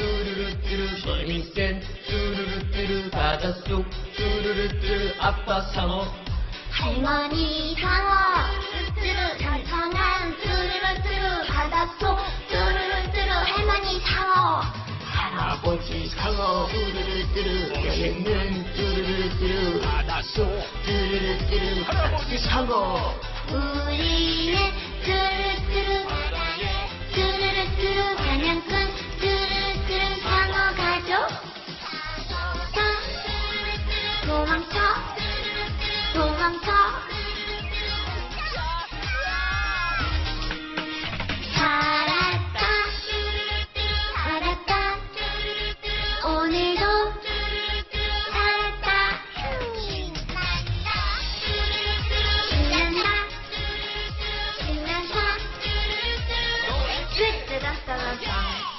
뚜루루뚜루 힘있센 뚜루루뚜루 바닷속 뚜루루뚜루 아빠 상어. 할머니 상어 뚜루뚜루 천천한 뚜루루뚜루 바닷속 뚜루루뚜루 할머니 상어. 할아버지 상어 뚜루루뚜루 여행은 뚜루루뚜루 바닷속 뚜루루뚜루 할아버지 상어. 우리 go on top. 잘했 다, 잘했 다, 오늘도 잘했 다, 신난 다, 신난 다, 쭉 들었 어, 너.